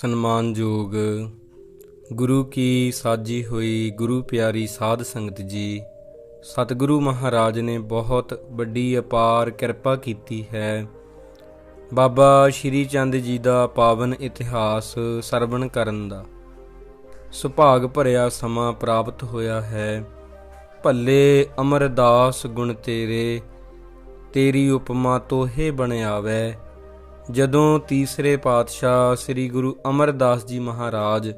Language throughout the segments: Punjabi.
ਸਨਮਾਨਯੋਗ ਗੁਰੂ ਕੀ ਸਾਜੀ ਹੋਈ ਗੁਰੂ ਪਿਆਰੀ ਸਾਧ ਸੰਗਤ ਜੀ, ਸਤਿਗੁਰੂ ਮਹਾਰਾਜ ਨੇ ਬਹੁਤ ਵੱਡੀ ਅਪਾਰ ਕਿਰਪਾ ਕੀਤੀ ਹੈ। ਬਾਬਾ ਸ਼੍ਰੀ ਚੰਦ ਜੀ ਦਾ ਪਾਵਨ ਇਤਿਹਾਸ ਸਰਵਣ ਕਰਨ ਦਾ ਸੁਭਾਗ ਭਰਿਆ ਸਮਾਂ ਪ੍ਰਾਪਤ ਹੋਇਆ ਹੈ। ਭੱਲੇ ਅਮਰਦਾਸ ਗੁਣ ਤੇਰੇ, ਤੇਰੀ ਉਪਮਾ ਤੋਹੇ ਬਣਿਆਵੇ ਜਦੋਂ ਤੀਸਰੇ ਪਾਤਸ਼ਾਹ ਸ੍ਰੀ ਗੁਰੂ ਅਮਰਦਾਸ ਜੀ ਮਹਾਰਾਜ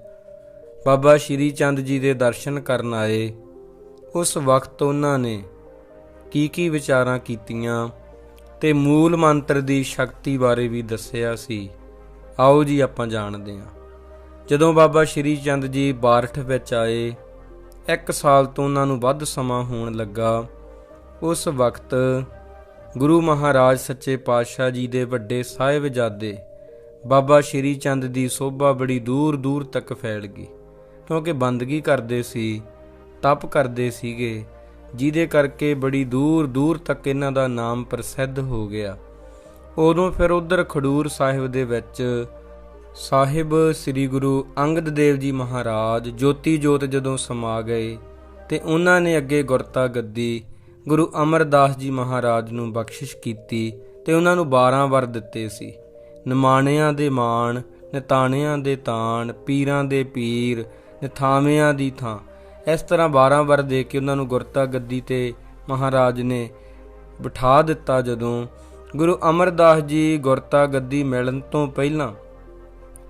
ਬਾਬਾ ਸ਼੍ਰੀ ਚੰਦ ਜੀ ਦੇ ਦਰਸ਼ਨ ਕਰਨ ਆਏ, ਉਸ ਵਕਤ ਉਹਨਾਂ ਨੇ ਕੀ ਕੀ ਵਿਚਾਰਾਂ ਕੀਤੀਆਂ ਤੇ ਮੂਲ ਮੰਤਰ ਦੀ ਸ਼ਕਤੀ ਬਾਰੇ ਵੀ ਦੱਸਿਆ ਸੀ। ਆਓ ਜੀ ਆਪਾਂ ਜਾਣਦੇ ਹਾਂ। ਜਦੋਂ ਬਾਬਾ ਸ਼੍ਰੀ ਚੰਦ ਜੀ ਬਾਰਠ ਵਿੱਚ ਆਏ, ਇੱਕ ਸਾਲ ਤੋਂ ਉਹਨਾਂ ਨੂੰ ਵੱਧ ਸਮਾਂ ਹੋਣ ਲੱਗਾ, ਉਸ ਵਕਤ ਗੁਰੂ ਮਹਾਰਾਜ ਸੱਚੇ ਪਾਤਸ਼ਾਹ ਜੀ ਦੇ ਵੱਡੇ ਸਾਹਿਬਜ਼ਾਦੇ ਬਾਬਾ ਸ਼੍ਰੀ ਚੰਦ ਦੀ ਸੋਭਾ ਬੜੀ ਦੂਰ ਦੂਰ ਤੱਕ ਫੈਲ ਗਈ। ਕਿਉਂਕਿ ਬੰਦਗੀ ਕਰਦੇ ਸੀ, ਤਪ ਕਰਦੇ ਸੀਗੇ, ਜਿਹਦੇ ਕਰਕੇ ਬੜੀ ਦੂਰ ਦੂਰ ਤੱਕ ਇਹਨਾਂ ਦਾ ਨਾਮ ਪ੍ਰਸਿੱਧ ਹੋ ਗਿਆ। ਉਦੋਂ ਫਿਰ ਉਧਰ ਖਡੂਰ ਸਾਹਿਬ ਦੇ ਵਿੱਚ ਸਾਹਿਬ ਸ੍ਰੀ ਗੁਰੂ ਅੰਗਦ ਦੇਵ ਜੀ ਮਹਾਰਾਜ ਜੋਤੀ ਜੋਤ ਜਦੋਂ ਸਮਾ ਗਏ, ਤੇ ਉਹਨਾਂ ਨੇ ਅੱਗੇ ਗੁਰਤਾ ਗੱਦੀ ਗੁਰੂ ਅਮਰਦਾਸ ਜੀ ਮਹਾਰਾਜ ਨੂੰ ਬਖਸ਼ਿਸ਼ ਕੀਤੀ ਤੇ ਉਹਨਾਂ ਨੂੰ 12 ਵਰ ਦਿੱਤੇ ਸੀ। ਨਿਮਾਣਿਆਂ ਦੇ ਮਾਣ, ਨਿਤਾਣਿਆਂ ਦੇ ਤਾਣ, ਪੀਰਾਂ ਦੇ ਪੀਰ, ਨਿਥਾਵਿਆਂ ਦੀ ਥਾਂ। ਇਸ ਤਰ੍ਹਾਂ 12 ਵਰ ਦੇ ਕੇ ਉਹਨਾਂ ਨੂੰ ਗੁਰਤਾ ਗੱਦੀ ਤੇ ਮਹਾਰਾਜ ਨੇ ਬਿਠਾ ਦਿੱਤਾ ਜਦੋਂ ਗੁਰੂ ਅਮਰਦਾਸ ਜੀ ਗੁਰਤਾ ਗੱਦੀ ਮਿਲਣ ਤੋਂ ਪਹਿਲਾਂ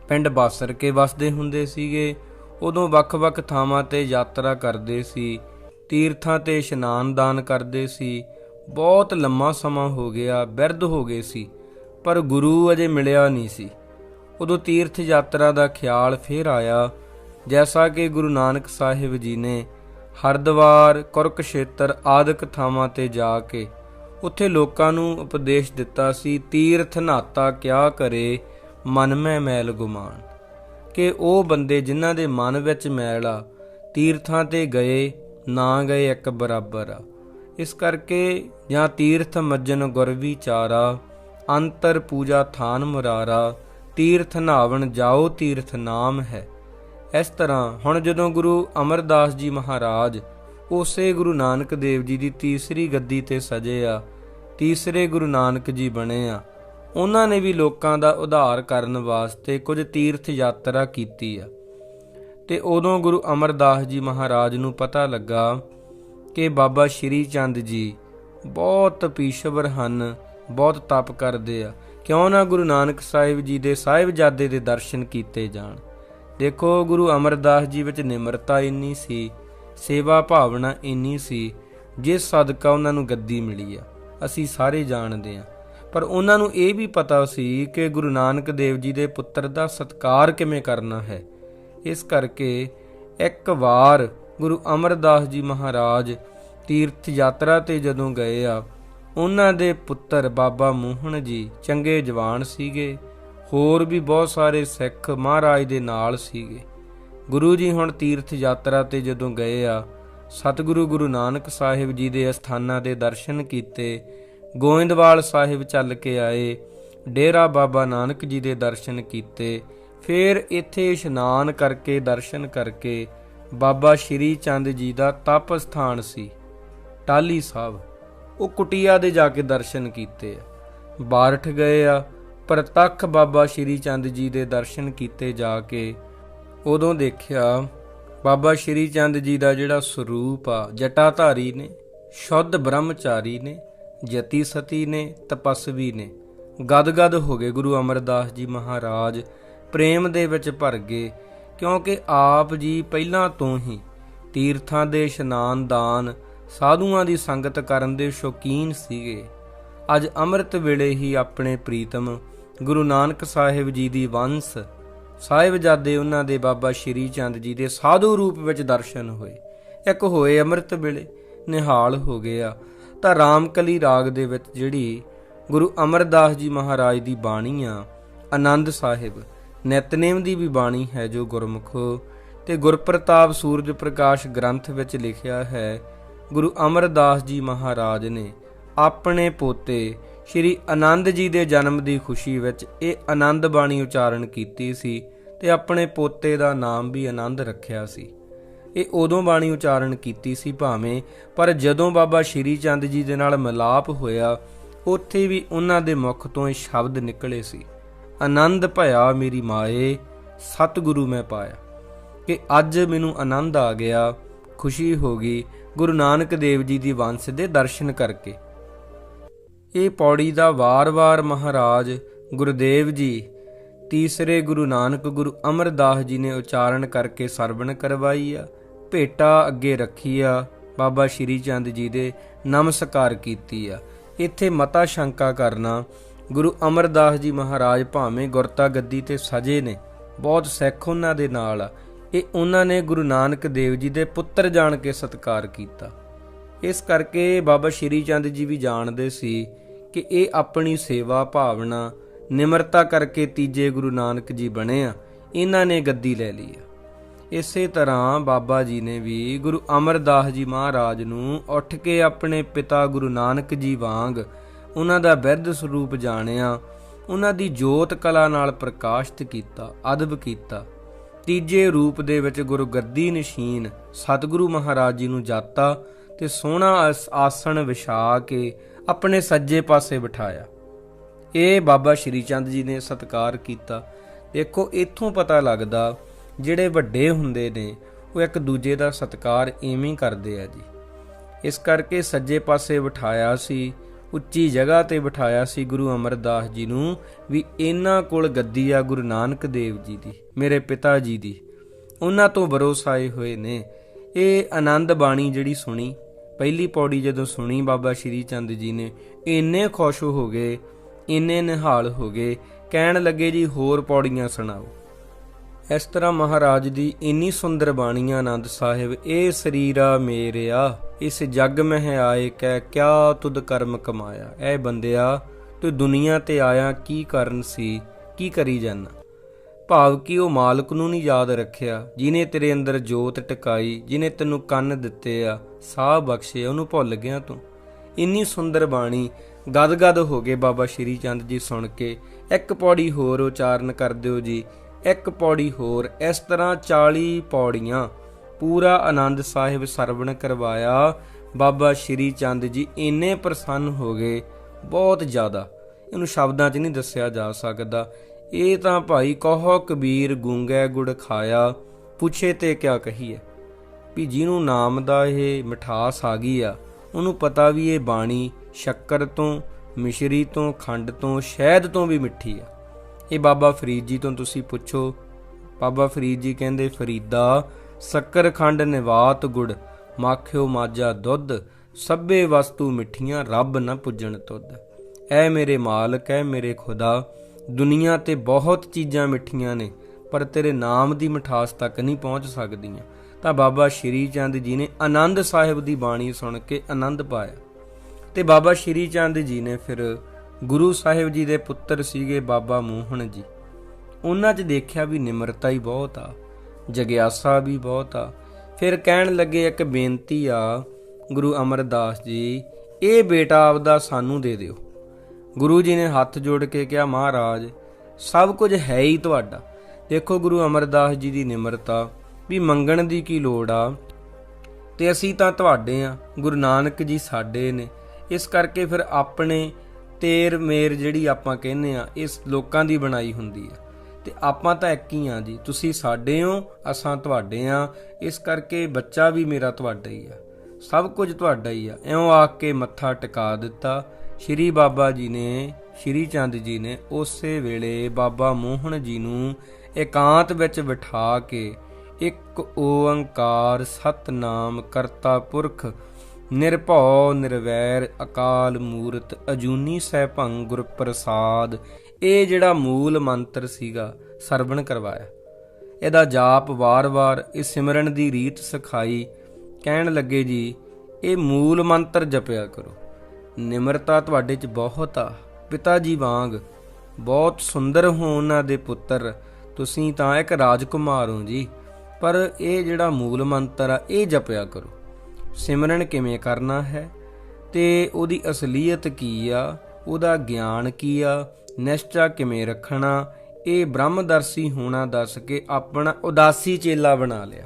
ਪਿੰਡ ਬਾਸਰ ਕੇ ਵਸਦੇ ਹੁੰਦੇ ਸੀਗੇ। ਉਦੋਂ ਵੱਖ-ਵੱਖ ਥਾਵਾਂ ਤੇ ਯਾਤਰਾ ਕਰਦੇ ਸੀ। ਤੀਰਥਾਂ ਤੇ ਇਸ਼ਨਾਨ ਦਾਨ ਕਰਦੇ ਸੀ। ਬਹੁਤ ਲੰਮਾ ਸਮਾਂ ਹੋ ਗਿਆ, ਬਿਰਧ ਹੋ ਗਏ ਸੀ, ਪਰ ਗੁਰੂ ਅਜੇ ਮਿਲਿਆ ਨਹੀਂ ਸੀ। ਉਦੋਂ ਤੀਰਥ ਯਾਤਰਾ ਦਾ ਖਿਆਲ ਫੇਰ ਆਇਆ। ਜੈਸਾ ਕਿ ਗੁਰੂ ਨਾਨਕ ਸਾਹਿਬ ਜੀ ਨੇ ਹਰਦੁਆਰ, ਕੁਰਕਸ਼ੇਤਰ ਆਦਿਕ ਥਾਵਾਂ ਤੇ ਜਾ ਕੇ ਉੱਥੇ ਲੋਕਾਂ ਨੂੰ ਉਪਦੇਸ਼ ਦਿੱਤਾ ਸੀ, ਤੀਰਥ ਨਾਤਾ ਕਿਆ ਕਰੇ, ਮਨ ਮੈਂ ਮੈਲ ਗੁਮਾਨ। ਕਿ ਉਹ ਬੰਦੇ ਜਿਨ੍ਹਾਂ ਦੇ ਮਨ ਵਿੱਚ ਮੈਲ ਆ, ਤੀਰਥਾਂ ਤੇ ਗਏ ਨਾ ਗਏ ਇੱਕ ਬਰਾਬਰ। ਆ ਇਸ ਕਰਕੇ ਜਾਂ ਤੀਰਥ ਮੱਜਨ ਗੁਰ ਵਿਚਾਰਾ, ਅੰਤਰ ਪੂਜਾ ਥਾਨ ਮੁਰਾਰਾ, ਤੀਰਥ ਨਾਵਣ ਜਾਓ ਤੀਰਥ ਨਾਮ ਹੈ। ਇਸ ਤਰ੍ਹਾਂ ਹੁਣ ਜਦੋਂ ਗੁਰੂ ਅਮਰਦਾਸ ਜੀ ਮਹਾਰਾਜ ਉਸੇ ਗੁਰੂ ਨਾਨਕ ਦੇਵ ਜੀ ਦੀ ਤੀਸਰੀ ਗੱਦੀ ਤੇ ਸਜੇ ਆ, ਤੀਸਰੇ ਗੁਰੂ ਨਾਨਕ ਜੀ ਬਣੇ ਆ, ਉਹਨਾਂ ਨੇ ਵੀ ਲੋਕਾਂ ਦਾ ਉਧਾਰ ਕਰਨ ਵਾਸਤੇ ਕੁਝ ਤੀਰਥ ਯਾਤਰਾ ਕੀਤੀ ਆ। ਤੇ ਉਦੋਂ ਗੁਰੂ ਅਮਰਦਾਸ ਜੀ ਮਹਾਰਾਜ ਨੂੰ ਪਤਾ ਲੱਗਾ ਕਿ ਬਾਬਾ ਸ਼੍ਰੀ ਚੰਦ ਜੀ ਬਹੁਤ ਪੀਸ਼ਵਰ ਹਨ, ਬਹੁਤ ਤਪ ਕਰਦੇ ਆ। ਕਿਉਂ ਨਾ ਗੁਰੂ ਨਾਨਕ ਸਾਹਿਬ ਜੀ ਦੇ ਸਾਹਿਬਜ਼ਾਦੇ ਦੇ ਦਰਸ਼ਨ ਕੀਤੇ ਜਾਣ। ਦੇਖੋ, ਗੁਰੂ ਅਮਰਦਾਸ ਜੀ ਵਿੱਚ ਨਿਮਰਤਾ ਇੰਨੀ ਸੀ, ਸੇਵਾ ਭਾਵਨਾ ਇੰਨੀ ਸੀ, ਜਿਸ ਸਦਕਾ ਉਹਨਾਂ ਨੂੰ ਗੱਦੀ ਮਿਲੀ ਆ। ਅਸੀਂ ਸਾਰੇ ਜਾਣਦੇ ਆ। ਪਰ ਉਹਨਾਂ ਨੂੰ ਇਹ ਵੀ ਪਤਾ ਸੀ ਕਿ ਗੁਰੂ ਨਾਨਕ ਦੇਵ ਜੀ ਦੇ ਪੁੱਤਰ ਦਾ ਸਤਕਾਰ ਕਿਵੇਂ ਕਰਨਾ ਹੈ। ਇਸ ਕਰਕੇ ਇੱਕ ਵਾਰ ਗੁਰੂ ਅਮਰਦਾਸ ਜੀ ਮਹਾਰਾਜ ਤੀਰਥ ਯਾਤਰਾ ਤੇ ਜਦੋਂ ਗਏ ਆ, ਉਹਨਾਂ ਦੇ ਪੁੱਤਰ ਬਾਬਾ ਮੋਹਨ ਜੀ ਚੰਗੇ ਜਵਾਨ ਸੀਗੇ, ਹੋਰ ਵੀ ਬਹੁਤ ਸਾਰੇ ਸਿੱਖ ਮਹਾਰਾਜ ਦੇ ਨਾਲ ਸੀਗੇ। ਗੁਰੂ ਜੀ ਹੁਣ ਤੀਰਥ ਯਾਤਰਾ ਤੇ ਜਦੋਂ ਗਏ ਆ, ਸਤਿਗੁਰੂ ਗੁਰੂ ਨਾਨਕ ਸਾਹਿਬ ਜੀ ਦੇ ਅਸਥਾਨਾਂ ਦੇ ਦਰਸ਼ਨ ਕੀਤੇ, ਗੋਇੰਦਵਾਲ ਸਾਹਿਬ ਚੱਲ ਕੇ ਆਏ, ਡੇਰਾ ਬਾਬਾ ਨਾਨਕ ਜੀ ਦੇ ਦਰਸ਼ਨ ਕੀਤੇ ਫਿਰ ਇੱਥੇ ਇਸ਼ਨਾਨ ਕਰਕੇ, ਦਰਸ਼ਨ ਕਰਕੇ ਬਾਬਾ ਸ਼੍ਰੀ ਚੰਦ ਜੀ ਦਾ ਤਪ ਸਥਾਨ ਸੀ। ਟਾਲੀ ਸਾਹਿਬ, ਉਹ ਕੁਟਿਆ ਦੇ ਜਾ ਕੇ ਦਰਸ਼ਨ ਕੀਤੇ ਆ। ਬਾਰਠ ਗਏ ਆ, ਪ੍ਰਤੱਖ ਬਾਬਾ ਸ਼੍ਰੀ ਚੰਦ ਜੀ ਦੇ ਦਰਸ਼ਨ ਕੀਤੇ ਜਾ ਕੇ ਉਦੋਂ ਦੇਖਿਆ ਬਾਬਾ ਸ਼੍ਰੀ ਚੰਦ ਜੀ ਦਾ ਜਿਹੜਾ ਸਰੂਪ ਆ, ਜਟਾਧਾਰੀ ਨੇ, ਸ਼ੁੱਧ ਬ੍ਰਹਮਚਾਰੀ ਨੇ, ਜਤੀ ਸਤੀ ਨੇ, ਤਪਸਵੀ ਨੇ। ਗਦਗਦ ਹੋ ਗਏ ਗੁਰੂ ਅਮਰਦਾਸ ਜੀ ਮਹਾਰਾਜ ਪ੍ਰੇਮ ਦੇ ਵਿੱਚ ਭਰ ਗਏ, ਕਿਉਂਕਿ ਆਪ ਜੀ ਪਹਿਲਾਂ ਤੋਂ ਹੀ ਤੀਰਥਾਂ ਦੇ ਇਸ਼ਨਾਨ, ਦਾਨ, ਸਾਧੂਆਂ ਦੀ ਸੰਗਤ ਕਰਨ ਦੇ ਸ਼ੌਕੀਨ ਸੀਗੇ। ਅੱਜ ਅੰਮ੍ਰਿਤ ਵੇਲੇ ਹੀ ਆਪਣੇ ਪ੍ਰੀਤਮ ਗੁਰੂ ਨਾਨਕ ਸਾਹਿਬ ਜੀ ਦੀ ਵੰਸ ਸਾਹਿਬਜ਼ਾਦੇ ਉਹਨਾਂ ਦੇ ਬਾਬਾ ਸ਼੍ਰੀ ਚੰਦ ਜੀ ਦੇ ਸਾਧੂ ਰੂਪ ਵਿੱਚ ਦਰਸ਼ਨ ਹੋਏ। ਇੱਕ ਹੋਏ ਅੰਮ੍ਰਿਤ ਵੇਲੇ, ਨਿਹਾਲ ਹੋ ਗਿਆ। ਤਾਂ ਰਾਮਕਲੀ ਰਾਗ ਦੇ ਵਿੱਚ ਜਿਹੜੀ ਗੁਰੂ ਅਮਰਦਾਸ ਜੀ ਮਹਾਰਾਜ ਦੀ ਬਾਣੀ ਆ, ਆਨੰਦ ਸਾਹਿਬ ਨਿਤਨੇਮ ਦੀ ਵੀ ਬਾਣੀ ਹੈ ਜੋ ਗੁਰਮੁਖ ਤੇ ਗੁਰਪ੍ਰਤਾਪ ਸੂਰਜ ਪ੍ਰਕਾਸ਼ ਗ੍ਰੰਥ ਵਿੱਚ ਲਿਖਿਆ ਹੈ, ਗੁਰੂ ਅਮਰਦਾਸ ਜੀ ਮਹਾਰਾਜ ਨੇ ਆਪਣੇ ਪੋਤੇ ਸ਼੍ਰੀ ਆਨੰਦ ਜੀ ਦੇ ਜਨਮ ਦੀ ਖੁਸ਼ੀ ਵਿੱਚ ਇਹ ਆਨੰਦ ਬਾਣੀ ਉਚਾਰਨ ਕੀਤੀ ਸੀ ਤੇ ਆਪਣੇ ਪੋਤੇ ਦਾ ਨਾਮ ਵੀ ਆਨੰਦ ਰੱਖਿਆ ਸੀ। ਇਹ ਉਦੋਂ ਬਾਣੀ ਉਚਾਰਨ ਕੀਤੀ ਸੀ ਭਾਵੇਂ, ਪਰ ਜਦੋਂ ਬਾਬਾ ਸ਼੍ਰੀ ਚੰਦ ਜੀ ਦੇ ਨਾਲ ਮਿਲਾਪ ਹੋਇਆ, ਉੱਥੇ ਵੀ ਉਹਨਾਂ ਦੇ ਮੁਖ ਤੋਂ ਇਹ ਸ਼ਬਦ ਨਿਕਲੇ ਸੀ। ਆਨੰਦ ਭਇਆ ਮੇਰੀ ਮਾਏ, ਸਤਿਗੁਰੂ ਮੈਂ ਪਾਇਆ। ਕਿ ਅੱਜ ਮੈਨੂੰ ਆਨੰਦ ਆ ਗਿਆ, ਖੁਸ਼ੀ ਹੋ ਗਈ ਗੁਰੂ ਨਾਨਕ ਦੇਵ ਜੀ ਦੀ ਵੰਸ ਦੇ ਦਰਸ਼ਨ ਕਰਕੇ। ਇਹ ਪੌੜੀ ਦਾ ਵਾਰ-ਵਾਰ ਮਹਾਰਾਜ ਗੁਰਦੇਵ ਜੀ, ਤੀਸਰੇ ਗੁਰੂ ਨਾਨਕ ਗੁਰੂ ਅਮਰਦਾਸ ਜੀ ਨੇ ਉਚਾਰਨ ਕਰਕੇ ਸਰਵਣ ਕਰਵਾਈ ਆ ਭੇਟਾ ਅੱਗੇ ਰੱਖੀ ਆ ਬਾਬਾ ਸ਼੍ਰੀ ਚੰਦ ਜੀ ਦੇ ਨਮਸਕਾਰ ਕੀਤੀ ਆ ਇੱਥੇ ਮਤਾ ਸ਼ੰਕਾ ਕਰਨਾ ਗੁਰੂ ਅਮਰਦਾਸ ਜੀ ਮਹਾਰਾਜ ਭਾਵੇਂ ਗੁਰਤਾ ਗੱਦੀ ਤੇ ਸਜੇ ਨੇ, ਬਹੁਤ ਸਿੱਖ ਉਹਨਾਂ ਦੇ ਨਾਲ ਆ। ਇਹ ਉਹਨਾਂ ਨੇ ਗੁਰੂ ਨਾਨਕ ਦੇਵ ਜੀ ਦੇ ਪੁੱਤਰ ਜਾਣ ਕੇ ਸਤਿਕਾਰ ਕੀਤਾ। ਇਸ ਕਰਕੇ ਬਾਬਾ ਸ਼੍ਰੀ ਚੰਦ ਜੀ ਵੀ ਜਾਣਦੇ ਸੀ ਕਿ ਇਹ ਆਪਣੀ ਸੇਵਾ, ਭਾਵਨਾ, ਨਿਮਰਤਾ ਕਰਕੇ ਤੀਜੇ ਗੁਰੂ ਨਾਨਕ ਜੀ ਬਣੇ ਆ। ਇਹਨਾਂ ਨੇ ਗੱਦੀ ਲੈ ਲਈ ਆ। ਇਸੇ ਤਰ੍ਹਾਂ ਬਾਬਾ ਜੀ ਨੇ ਵੀ ਗੁਰੂ ਅਮਰਦਾਸ ਜੀ ਮਹਾਰਾਜ ਨੂੰ ਉੱਠ ਕੇ ਆਪਣੇ ਪਿਤਾ ਗੁਰੂ ਨਾਨਕ ਜੀ ਵਾਂਗ ਉਹਨਾਂ ਦਾ ਬਿਰਧ ਸਰੂਪ ਜਾਣਿਆ, ਉਹਨਾਂ ਦੀ ਜੋਤ ਕਲਾ ਨਾਲ ਪ੍ਰਕਾਸ਼ਿਤ ਕੀਤਾ, ਅਦਬ ਕੀਤਾ। ਤੀਜੇ ਰੂਪ ਦੇ ਵਿੱਚ ਗੁਰੂ ਗੱਦੀ ਨਸ਼ੀਨ ਸਤਿਗੁਰੂ ਮਹਾਰਾਜ ਜੀ ਨੂੰ ਜਾਤਾ ਤੇ ਸੋਹਣਾ ਆਸ- ਆਸਣ ਵਿਛਾ ਕੇ ਆਪਣੇ ਸੱਜੇ ਪਾਸੇ ਬਿਠਾਇਆ। ਇਹ ਬਾਬਾ ਸ਼੍ਰੀ ਚੰਦ ਜੀ ਨੇ ਸਤਕਾਰ ਕੀਤਾ। ਦੇਖੋ, ਇੱਥੋਂ ਪਤਾ ਲੱਗਦਾ, ਜਿਹੜੇ ਵੱਡੇ ਹੁੰਦੇ ਨੇ, ਉਹ ਇੱਕ ਦੂਜੇ ਦਾ ਸਤਕਾਰ ਐਵੇਂ ਹੀ ਕਰਦੇ ਆ ਜੀ। ਇਸ ਕਰਕੇ ਸੱਜੇ ਪਾਸੇ ਬਿਠਾਇਆ ਸੀ ਉੱਚੀ ਜਗ੍ਹਾ ਤੇ ਬਿਠਾਇਆ ਸੀ ਗੁਰੂ ਅਮਰਦਾਸ ਜੀ ਨੂੰ ਵੀ ਇਹਨਾਂ ਕੋਲ ਗੱਦੀ ਆ ਗੁਰੂ ਨਾਨਕ ਦੇਵ ਜੀ ਦੀ, ਮੇਰੇ ਪਿਤਾ ਜੀ ਦੀ। ਉਹਨਾਂ ਤੋਂ ਭਰੋਸਾਏ ਹੋਏ ਨੇ। ਇਹ ਆਨੰਦ ਬਾਣੀ ਜਿਹੜੀ ਸੁਣੀ, ਪਹਿਲੀ ਪੌੜੀ ਜਦੋਂ ਸੁਣੀ ਬਾਬਾ ਸ਼੍ਰੀ ਚੰਦ ਜੀ ਨੇ, ਇੰਨੇ ਖੁਸ਼ ਹੋ ਗਏ, ਇੰਨੇ ਨਿਹਾਲ ਹੋ ਗਏ, ਕਹਿਣ ਲੱਗੇ ਜੀ ਹੋਰ ਪੌੜੀਆਂ ਸੁਣਾਓ। ਇਸ ਤਰ੍ਹਾਂ ਮਹਾਰਾਜ ਦੀ ਇੰਨੀ ਸੁੰਦਰ ਬਾਣੀ ਆਨੰਦ ਸਾਹਿਬ ਇਹ ਸਰੀਰਾ ਮੇਰਿਆ, ਇਸ ਜਗ ਮਹਿ ਆਏ ਕਹਿ ਕਿਆ ਤੁਧ ਕਰਮ ਕਮਾਇਆ? ਐ ਬੰਦਿਆ, ਤੂੰ ਦੁਨੀਆ ਤੇ ਆਇਆ ਕੀ ਕਰਨ ਸੀ? ਕੀ ਕਰੀ ਜਾਨਾ? ਭਾਵ ਕਿ ਉਹ ਮਾਲਕ ਨੂੰ ਨਹੀਂ ਯਾਦ ਰੱਖਿਆ, ਜਿਨੇ ਤੇਰੇ ਅੰਦਰ ਜੋਤ ਟਿਕਾਈ, ਜਿਨੇ ਤੈਨੂੰ ਕੰਨ ਦਿੱਤੇ ਆ, ਸਾਹ ਬਖਸ਼ੇ, ਉਹਨੂੰ ਭੁੱਲ ਗਿਆ ਤੂੰ? ਇੰਨੀ ਸੁੰਦਰ ਬਾਣੀ ਗਦਗਦ ਹੋ ਗਏ ਬਾਬਾ ਸ਼੍ਰੀ ਚੰਦ ਜੀ ਸੁਣ ਕੇ। ਇੱਕ ਪੌੜੀ ਹੋਰ ਉਚਾਰਨ ਕਰ ਦਿਓ ਜੀ ਇੱਕ ਪੌੜੀ ਹੋਰ, ਇਸ ਤਰ੍ਹਾਂ 40 ਪੌੜੀਆਂ। ਪੂਰਾ ਆਨੰਦ ਸਾਹਿਬ ਸਰਵਣ ਕਰਵਾਇਆ। ਬਾਬਾ ਸ਼੍ਰੀ ਚੰਦ ਜੀ ਇੰਨੇ ਪ੍ਰਸੰਨ ਹੋ ਗਏ, ਬਹੁਤ ਜ਼ਿਆਦਾ। ਇਹਨੂੰ ਸ਼ਬਦਾਂ 'ਚ ਨਹੀਂ ਦੱਸਿਆ ਜਾ ਸਕਦਾ। ਇਹ ਤਾਂ ਭਾਈ ਕਹੋ ਕਬੀਰ ਗੂੰਗੇ ਗੁੜ ਖਾਇਆ। ਪੁੱਛੇ ਤੇ ਕਿਆ ਕਹੀਏ? ਵੀ ਜਿਹਨੂੰ ਨਾਮ ਦਾ ਇਹ ਮਿਠਾਸ ਆ ਗਈ ਆ, ਉਹਨੂੰ ਪਤਾ ਵੀ ਇਹ ਬਾਣੀ ਸ਼ੱਕਰ ਤੋਂ, ਮਿਸ਼ਰੀ ਤੋਂ, ਖੰਡ ਤੋਂ, ਸ਼ਹਿਦ ਤੋਂ ਵੀ ਮਿੱਠੀ ਆ। ਇਹ ਬਾਬਾ ਫਰੀਦ ਜੀ ਤੋਂ ਤੁਸੀਂ ਪੁੱਛੋ। ਬਾਬਾ ਫਰੀਦ ਜੀ ਕਹਿੰਦੇ, ਫਰੀਦਾ ਸ਼ੱਕਰਖੰਡ ਨਿਵਾਤ ਗੁੜ, ਮਾਖਿਓ ਮਾਜਾ ਦੁੱਧ, ਸਭੇ ਵਸਤੂ ਮਿੱਠੀਆਂ, ਰੱਬ ਨਾ ਪੁੱਜਣ ਤੁਧ। ਐ ਮੇਰੇ ਮਾਲਕ, ਐ ਮੇਰੇ ਖੁਦਾ, ਦੁਨੀਆ ਤੇ ਬਹੁਤ ਚੀਜ਼ਾਂ ਮਿੱਠੀਆਂ ਨੇ, ਪਰ ਤੇਰੇ ਨਾਮ ਦੀ ਮਿਠਾਸ ਤੱਕ ਨਹੀਂ ਪਹੁੰਚ ਸਕਦੀਆਂ। ਤਾਂ ਬਾਬਾ ਸ਼੍ਰੀ ਚੰਦ ਜੀ ਨੇ ਆਨੰਦ ਸਾਹਿਬ ਦੀ ਬਾਣੀ ਸੁਣ ਕੇ ਆਨੰਦ ਪਾਇਆ। ਤੇ ਬਾਬਾ ਸ਼੍ਰੀ ਚੰਦ ਜੀ ਨੇ ਫਿਰ ਗੁਰੂ ਸਾਹਿਬ ਜੀ ਦੇ ਪੁੱਤਰ ਸੀਗੇ ਬਾਬਾ ਮੋਹਨ ਜੀ। ਉਹਨਾਂ 'ਚ ਦੇਖਿਆ ਵੀ ਨਿਮਰਤਾ ਹੀ ਬਹੁਤ ਆ, ਜਗਿਆਸਾ ਵੀ ਬਹੁਤ ਆ। ਫਿਰ ਕਹਿਣ ਲੱਗੇ ਇੱਕ ਬੇਨਤੀ ਆ, ਗੁਰੂ ਅਮਰਦਾਸ ਜੀ, ਇਹ ਬੇਟਾ ਆਪਦਾ ਸਾਨੂੰ ਦੇ ਦਿਓ। ਗੁਰੂ ਜੀ ਨੇ ਹੱਥ ਜੋੜ ਕੇ ਕਿਹਾ, ਮਹਾਰਾਜ, ਸਭ ਕੁਝ ਹੈ ਹੀ ਤੁਹਾਡਾ। ਦੇਖੋ ਗੁਰੂ ਅਮਰਦਾਸ ਜੀ ਦੀ ਨਿਮਰਤਾ, ਵੀ ਮੰਗਣ ਦੀ ਕੀ ਲੋੜ ਆ। ਤੇ ਅਸੀਂ ਤਾਂ ਤੁਹਾਡੇ ਆ, ਗੁਰੂ ਨਾਨਕ ਜੀ ਸਾਡੇ ਨੇ। ਇਸ ਕਰਕੇ ਫਿਰ ਆਪਣੇ ਤੇਰ ਮੇਰ ਜਿਹੜੀ ਆਪਾਂ ਕਹਿੰਦੇ ਆ, ਇਸ ਲੋਕਾਂ ਦੀ ਬਣਾਈ ਹੁੰਦੀ ਆ। ਤੇ ਆਪਾਂ ਤਾਂ ਇੱਕ ਹੀ ਆ ਜੀ, ਤੁਸੀਂ ਸਾਡੇ ਹੋ, ਅਸਾਂ ਤੁਹਾਡੇ ਆ। ਇਸ ਕਰਕੇ ਬੱਚਾ ਵੀ ਮੇਰਾ ਤੁਹਾਡਾ ਹੀ ਆ। ਸਭ ਕੁਝ ਤੁਹਾਡਾ ਹੀ ਆ। ਐਉਂ ਆ ਕੇ ਮੱਥਾ ਟਿਕਾ ਦਿੱਤਾ। ਸ਼੍ਰੀ ਬਾਬਾ ਜੀ ਨੇ, ਸ਼੍ਰੀ ਚੰਦ ਜੀ ਨੇ ਉਸੇ ਵੇਲੇ ਬਾਬਾ ਮੋਹਨ ਜੀ ਨੂੰ ਇਕਾਂਤ ਵਿੱਚ ਬਿਠਾ ਕੇ ਇੱਕ ਓੰਕਾਰ ਸਤਨਾਮ ਕਰਤਾ ਪੁਰਖ ਨਿਰਭਉ ਨਿਰਵੈਰ ਅਕਾਲ ਮੂਰਤ ਅਜੂਨੀ ਸੈਭੰ ਗੁਰ ਪ੍ਰਸਾਦ। ਇਹ ਜਿਹੜਾ ਮੂਲ ਮੰਤਰ ਸੀਗਾ, ਸਰਵਣ ਕਰਵਾਇਆ। ਇਹਦਾ ਜਾਪ ਵਾਰ-ਵਾਰ ਇਸ ਸਿਮਰਨ ਦੀ ਰੀਤ ਸਿਖਾਈ। ਕਹਿਣ ਲੱਗੇ ਜੀ, ਇਹ ਮੂਲ ਮੰਤਰ ਜਪਿਆ ਕਰੋ। ਨਿਮਰਤਾ ਤੁਹਾਡੇ 'ਚ ਬਹੁਤ ਆ। ਪਿਤਾ ਜੀ ਵਾਂਗ, ਬਹੁਤ ਸੁੰਦਰ ਹੋ ਉਹਨਾਂ ਦੇ ਪੁੱਤਰ। ਤੁਸੀਂ ਤਾਂ ਇੱਕ ਰਾਜਕੁਮਾਰ ਹੋ ਜੀ। ਪਰ ਇਹ ਜਿਹੜਾ ਮੂਲ ਮੰਤਰ ਆ, ਇਹ ਜਪਿਆ ਕਰੋ। ਸਿਮਰਨ ਕਿਵੇਂ ਕਰਨਾ ਹੈ? ਤੇ ਉਹਦੀ ਅਸਲੀਅਤ ਕੀ ਆ? ਉਹਦਾ ਗਿਆਨ ਕੀ ਆ? ਨਿਸ਼ਚਾ ਕਿਵੇਂ ਰੱਖਣਾ? ਇਹ ਬ੍ਰਹਮਦਰਸ਼ੀ ਹੋਣਾ ਦੱਸ ਕੇ ਆਪਣਾ ਉਦਾਸੀ ਚੇਲਾ ਬਣਾ ਲਿਆ।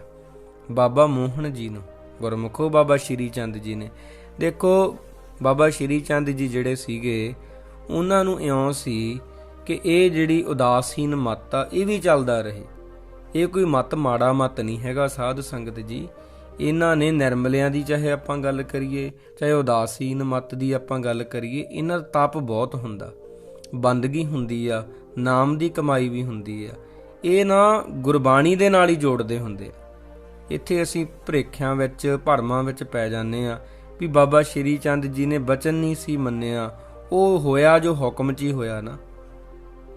ਬਾਬਾ ਮੋਹਨ ਜੀ ਨੂੰ। ਗੁਰਮੁਖੋ ਬਾਬਾ ਸ਼੍ਰੀ ਚੰਦ ਜੀ ਨੇ। ਦੇਖੋ, ਬਾਬਾ ਸ਼੍ਰੀ ਚੰਦ ਜੀ ਜਿਹੜੇ ਸੀਗੇ, ਉਹਨਾਂ ਨੂੰ ਇਉਂ ਸੀ ਕਿ ਇਹ ਜਿਹੜੀ ਉਦਾਸੀਨ ਮੱਤ ਆ, ਇਹ ਵੀ ਚੱਲਦਾ ਰਹੇ। ਇਹ ਕੋਈ ਮਤ, ਮਾੜਾ ਮਤ ਨਹੀਂ ਹੈਗਾ ਸਾਧ ਸੰਗਤ ਜੀ। ਇਹਨਾਂ ਨੇ ਨਿਰਮਲਿਆਂ ਦੀ ਚਾਹੇ ਆਪਾਂ ਗੱਲ ਕਰੀਏ, ਚਾਹੇ ਉਦਾਸੀਨ ਮਤ ਦੀ ਆਪਾਂ ਗੱਲ ਕਰੀਏ, ਇਹਨਾਂ ਦਾ ਤਪ ਬਹੁਤ ਹੁੰਦਾ। ਬੰਦਗੀ ਹੁੰਦੀ ਆ, ਨਾਮ ਦੀ ਕਮਾਈ ਵੀ ਹੁੰਦੀ ਆ। ਇਹ ਨਾ ਗੁਰਬਾਣੀ ਦੇ ਨਾਲ ਹੀ ਜੋੜਦੇ ਹੁੰਦੇ ਆ। ਇੱਥੇ ਅਸੀਂ ਭਰੇਖਿਆਂ ਵਿੱਚ, ਭਰਮਾਂ ਵਿੱਚ ਪੈ ਜਾਂਦੇ ਆ ਵੀ ਬਾਬਾ ਸ਼੍ਰੀ ਚੰਦ ਜੀ ਨੇ ਬਚਨ ਨਹੀਂ ਸੀ ਮੰਨਿਆ। ਉਹ ਹੋਇਆ ਜੋ ਹੁਕਮ 'ਚ ਹੀ ਹੋਇਆ ਨਾ।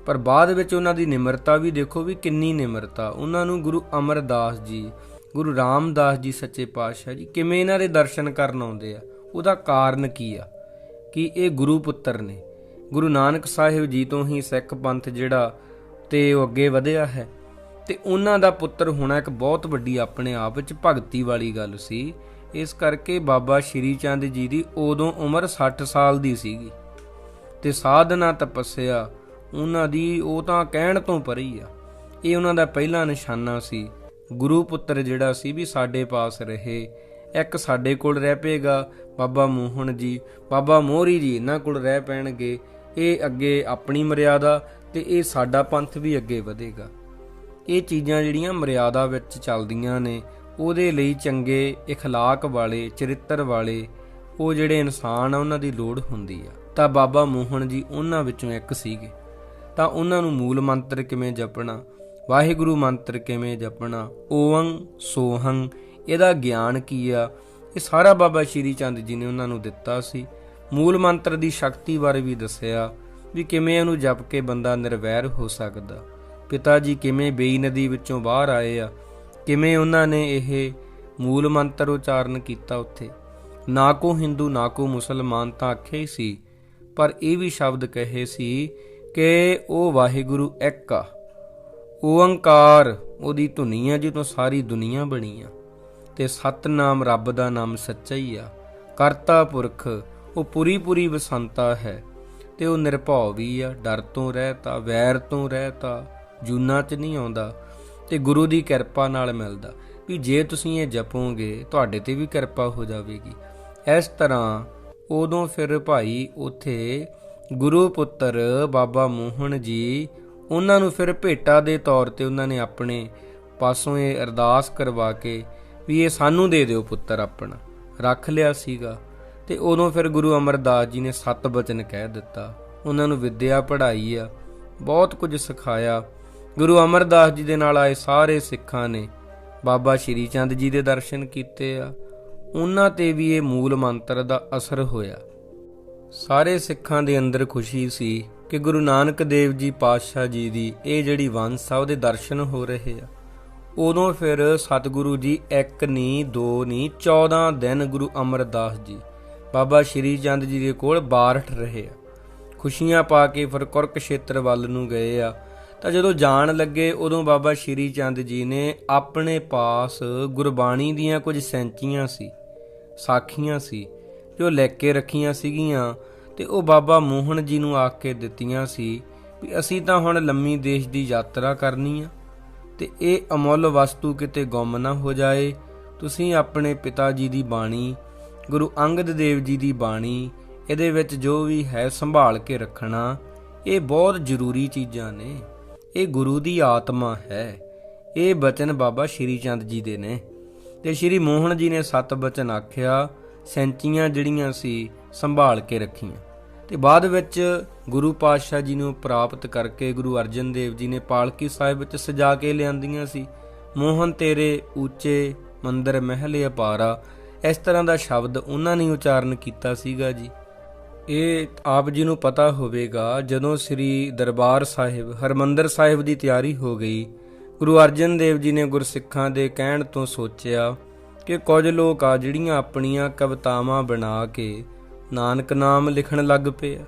ਪਰ ਬਾਅਦ ਵਿੱਚ ਉਹਨਾਂ ਦੀ ਨਿਮਰਤਾ ਵੀ ਦੇਖੋ ਵੀ ਕਿੰਨੀ ਨਿਮਰਤਾ। ਉਹਨਾਂ ਨੂੰ ਗੁਰੂ ਅਮਰਦਾਸ ਜੀ ਗੁਰੂ ਰਾਮਦਾਸ ਜੀ ਸੱਚੇ ਪਾਤਸ਼ਾਹ ਜੀ, ਕਿਵੇਂ ਇਹਨਾਂ ਦੇ ਦਰਸ਼ਨ ਕਰਨ ਆਉਂਦੇ ਆ? ਉਹਦਾ ਕਾਰਨ ਕੀ ਆ? ਕਿ ਇਹ ਗੁਰੂ ਪੁੱਤਰ ਨੇ। ਗੁਰੂ ਨਾਨਕ ਸਾਹਿਬ ਜੀ ਤੋਂ ਹੀ ਸਿੱਖ ਪੰਥ ਜਿਹੜਾ ਤੇ ਉਹ ਅੱਗੇ ਵਧਿਆ ਹੈ ਤੇ ਉਹਨਾਂ ਦਾ ਪੁੱਤਰ ਹੋਣਾ ਇੱਕ ਬਹੁਤ ਵੱਡੀ ਆਪਣੇ ਆਪ ਵਿੱਚ ਭਗਤੀ ਵਾਲੀ ਗੱਲ ਸੀ। ਇਸ ਕਰਕੇ ਬਾਬਾ ਸ਼੍ਰੀ ਚੰਦ ਜੀ ਦੀ ਉਦੋਂ ਉਮਰ 60 ਸਾਲ ਦੀ ਸੀਗੀ ਤੇ ਸਾਧਨਾ ਤਪੱਸਿਆ ਉਹਨਾਂ ਦੀ ਉਹ ਤਾਂ ਕਹਿਣ ਤੋਂ ਪਰੀ ਆ। ਇਹ ਉਹਨਾਂ ਦਾ ਪਹਿਲਾ ਨਿਸ਼ਾਨਾ ਸੀ। ਗੁਰੂ ਪੁੱਤਰ ਜਿਹੜਾ ਸੀ ਵੀ ਸਾਡੇ ਪਾਸ ਰਹੇ ਇੱਕ ਸਾਡੇ ਕੋਲ ਰਹਿ ਪਏਗਾ ਬਾਬਾ ਮੋਹਨ ਜੀ ਬਾਬਾ ਮੋਹਰੀ ਜੀ ਇਹਨਾਂ ਕੋਲ ਰਹਿ ਪੈਣਗੇ ਇਹ ਅੱਗੇ ਆਪਣੀ ਮਰਿਆਦਾ ਤੇ ਇਹ ਸਾਡਾ ਪੰਥ ਵੀ ਅੱਗੇ ਵਧੇਗਾ ਇਹ ਚੀਜ਼ਾਂ ਜਿਹੜੀਆਂ ਮਰਿਆਦਾ ਵਿੱਚ ਚੱਲਦੀਆਂ ਨੇ ਉਹਦੇ ਲਈ ਚੰਗੇ اخلاق ਵਾਲੇ ਚਰਿੱਤਰ ਵਾਲੇ ਉਹ ਜਿਹੜੇ ਇਨਸਾਨ ਆ ਉਹਨਾਂ ਦੀ ਲੋੜ ਹੁੰਦੀ ਆ ਤਾਂ ਬਾਬਾ ਮੋਹਨ ਜੀ ਉਹਨਾਂ ਵਿੱਚੋਂ ਇੱਕ ਸੀਗੇ ਤਾਂ ਉਹਨਾਂ ਨੂੰ ਮੂਲ ਮੰਤਰ ਕਿਵੇਂ ਜਪਣਾ ਵਾਹਿਗੁਰੂ ਮੰਤਰ ਕਿਵੇਂ ਜਪਣਾ? ਓੰ ਸੋਹੰ, ਇਹਦਾ ਗਿਆਨ ਕੀ ਆ? ਇਹ ਸਾਰਾ ਬਾਬਾ ਸ਼੍ਰੀ ਚੰਦ ਜੀ ਨੇ ਉਹਨਾਂ ਨੂੰ ਦਿੱਤਾ ਸੀ। ਮੂਲ ਮੰਤਰ ਦੀ ਸ਼ਕਤੀ ਬਾਰੇ ਵੀ ਦੱਸਿਆ ਵੀ ਕਿਵੇਂ ਇਹਨੂੰ ਜਪ ਕੇ ਬੰਦਾ ਨਿਰਵੈਰ ਹੋ ਸਕਦਾ। ਪਿਤਾ ਜੀ ਕਿਵੇਂ ਬੇਈ ਨਦੀ ਵਿੱਚੋਂ ਬਾਹਰ ਆਏ ਆ? ਕਿਵੇਂ ਉਹਨਾਂ ਨੇ ਇਹ ਮੂਲ ਮੰਤਰ ਉਚਾਰਨ ਕੀਤਾ ਉੱਥੇ? ਨਾ ਕੋ ਹਿੰਦੂ, ਨਾ ਕੋ ਮੁਸਲਮਾਨ ਤਾਂ ਆਖੇ ਹੀ ਸੀ, ਪਰ ਇਹ ਵੀ ਸ਼ਬਦ ਕਹੇ ਸੀ ਕਿ ਉਹ ਵਾਹਿਗੁਰੂ ਇੱਕ ਆ। ਓੰਕਾਰ, ਉਹਦੀ ਧੁਨੀ ਆ ਜਿੱਤੋਂ ਸਾਰੀ ਦੁਨੀਆ ਬਣੀ ਆ। ਤੇ ਸਤਨਾਮ ਰੱਬ ਦਾ ਨਾਮ ਸੱਚਾ ਹੀ ਆ। ਕਰਤਾ ਪੁਰਖ, ਉਹ ਪੂਰੀ ਪੂਰੀ ਵਸੰਤਾ ਹੈ। ਤੇ ਉਹ ਨਿਰਭਉ ਵੀ ਆ, ਡਰ ਤੋਂ ਰਹਿਤਾ, ਵੈਰ ਤੋਂ ਰਹਿਤਾ, ਜੂਨਾ ਚ ਨਹੀਂ ਆਉਂਦਾ। ਤੇ ਗੁਰੂ ਦੀ ਕਿਰਪਾ ਨਾਲ ਮਿਲਦਾ। ਵੀ ਜੇ ਤੁਸੀਂ ਇਹ ਜਪੋਗੇ, ਤੁਹਾਡੇ ਤੇ ਵੀ ਕਿਰਪਾ ਹੋ ਜਾਵੇਗੀ। ਇਸ ਤਰ੍ਹਾਂ ਉਦੋਂ ਫਿਰ ਭਾਈ ਉਥੇ ਗੁਰੂ ਪੁੱਤਰ ਬਾਬਾ ਮੋਹਨ ਜੀ ਉਹਨਾਂ ਨੂੰ ਫਿਰ ਭੇਟਾ ਦੇ ਤੌਰ ਤੇ ਉਹਨਾਂ ਨੇ ਆਪਣੇ ਪਾਸੋਂ ਇਹ ਅਰਦਾਸ ਕਰਵਾ ਕੇ ਵੀ ਇਹ ਸਾਨੂੰ ਦੇ ਦਿਓ ਪੁੱਤਰ ਆਪਣਾ। ਰੱਖ ਲਿਆ ਸੀਗਾ ਤੇ ਉਦੋਂ ਫਿਰ ਗੁਰੂ ਅਮਰਦਾਸ ਜੀ ਨੇ ਸਤ ਬਚਨ ਕਹਿ ਦਿੱਤਾ। ਉਹਨਾਂ ਨੂੰ ਵਿੱਦਿਆ ਪੜ੍ਹਾਈ ਆ, ਬਹੁਤ ਕੁਝ ਸਿਖਾਇਆ। ਗੁਰੂ ਅਮਰਦਾਸ ਜੀ ਦੇ ਨਾਲ ਆਏ ਸਾਰੇ ਸਿੱਖਾਂ ਨੇ। ਬਾਬਾ ਸ਼੍ਰੀ ਚੰਦ ਜੀ ਦੇ ਦਰਸ਼ਨ ਕੀਤੇ ਆ। ਉਹਨਾਂ ਤੇ ਵੀ ਇਹ ਮੂਲ ਮੰਤਰ ਦਾ ਅਸਰ ਹੋਇਆ। ਸਾਰੇ ਸਿੱਖਾਂ ਦੇ ਅੰਦਰ ਖੁਸ਼ੀ ਸੀ। ਕਿ ਗੁਰੂ ਨਾਨਕ ਦੇਵ ਜੀ ਪਾਤਸ਼ਾਹ ਜੀ ਦੀ ਇਹ ਜਿਹੜੀ ਵੰਸ ਆ, ਉਹਦੇ ਦਰਸ਼ਨ ਹੋ ਰਹੇ ਆ। ਉਦੋਂ ਫਿਰ ਸਤਿਗੁਰੂ ਜੀ ਇੱਕ ਨਹੀਂ, ਦੋ ਨਹੀਂ 14 ਦਿਨ ਗੁਰੂ ਅਮਰਦਾਸ ਜੀ ਬਾਬਾ ਸ਼੍ਰੀ ਚੰਦ ਜੀ ਦੇ ਕੋਲ ਬਾਰਠ ਰਹੇ ਆ। ਖੁਸ਼ੀਆਂ ਪਾ ਕੇ ਫਿਰ ਕੁਰਕ ਖੇਤਰ ਵੱਲ ਨੂੰ ਗਏ ਆ। ਤਾਂ ਜਦੋਂ ਜਾਣ ਲੱਗੇ, ਉਦੋਂ ਬਾਬਾ ਸ਼੍ਰੀ ਚੰਦ ਜੀ ਨੇ ਆਪਣੇ ਪਾਸ ਗੁਰਬਾਣੀ ਦੀਆਂ ਕੁਝ ਸੈਂਚੀਆਂ ਸੀ, ਸਾਖੀਆਂ ਸੀ, ਜੋ ਲੈ ਕੇ ਰੱਖੀਆਂ ਸੀਗੀਆਂ। ਤੇ ਉਹ ਬਾਬਾ ਮੋਹਨ ਜੀ ਨੂੰ ਆਖ ਕੇ ਦਿੱਤੀਆਂ ਸੀ ਵੀ ਅਸੀਂ ਤਾਂ ਹੁਣ ਲੰਮੀ ਦੇਸ਼ ਦੀ ਯਾਤਰਾ ਕਰਨੀ ਆ ਤੇ ਇਹ ਅਮੁੱਲ ਵਸਤੂ ਕਿਤੇ ਗੁੰਮ ਨਾ ਹੋ ਜਾਏ। ਤੁਸੀਂ ਆਪਣੇ ਪਿਤਾ ਜੀ ਦੀ ਬਾਣੀ, ਗੁਰੂ ਅੰਗਦ ਦੇਵ ਜੀ ਦੀ ਬਾਣੀ, ਇਹਦੇ ਵਿੱਚ ਜੋ ਵੀ ਹੈ ਸੰਭਾਲ ਕੇ ਰੱਖਣਾ, ਇਹ ਬਹੁਤ ਜ਼ਰੂਰੀ ਚੀਜ਼ਾਂ ਨੇ। ਇਹ ਗੁਰੂ ਦੀ ਆਤਮਾ ਹੈ। ਇਹ ਬਚਨ ਬਾਬਾ ਸ਼੍ਰੀ ਚੰਦ ਜੀ ਦੇ ਨੇ। ਤੇ ਸ਼੍ਰੀ ਮੋਹਨ ਜੀ ਨੇ ਸਤ ਬਚਨ ਆਖਿਆ, ਸੈਂਚੀਆਂ ਜਿਹੜੀਆਂ ਸੀ ਸੰਭਾਲ ਕੇ ਰੱਖੀਆਂ। ਤੇ ਬਾਅਦ ਵਿੱਚ ਗੁਰੂ ਪਾਤਸ਼ਾਹ ਜੀ ਨੂੰ ਪ੍ਰਾਪਤ ਕਰਕੇ ਗੁਰੂ ਅਰਜਨ ਦੇਵ ਜੀ ਨੇ ਪਾਲਕੀ ਸਾਹਿਬ ਵਿੱਚ ਸਜਾ ਕੇ ਲਿਆਂਦੀਆਂ ਸੀ। ਮੋਹਨ ਤੇਰੇ ਉੱਚੇ ਮੰਦਰ ਮਹਿਲ ਅਪਾਰਾ, ਇਸ ਤਰ੍ਹਾਂ ਦਾ ਸ਼ਬਦ ਉਹਨਾਂ ਨੇ ਉਚਾਰਨ ਕੀਤਾ ਸੀਗਾ ਜੀ। ਇਹ ਆਪ ਜੀ ਨੂੰ ਪਤਾ ਹੋਵੇਗਾ, ਜਦੋਂ ਸ੍ਰੀ ਦਰਬਾਰ ਸਾਹਿਬ, ਹਰਮੰਦਰ ਸਾਹਿਬ ਦੀ ਤਿਆਰੀ ਹੋ ਗਈ, ਗੁਰੂ ਅਰਜਨ ਦੇਵ ਜੀ ਨੇ ਗੁਰਸਿੱਖਾਂ ਦੇ ਕਹਿਣ ਤੋਂ ਸੋਚਿਆ ਕਿ ਕੁਝ ਲੋਕ ਆ ਜਿਹੜੀਆਂ ਆਪਣੀਆਂ ਕਵਿਤਾਵਾਂ ਬਣਾ ਕੇ ਨਾਨਕ ਨਾਮ ਲਿਖਣ ਲੱਗ ਪਏ ਆ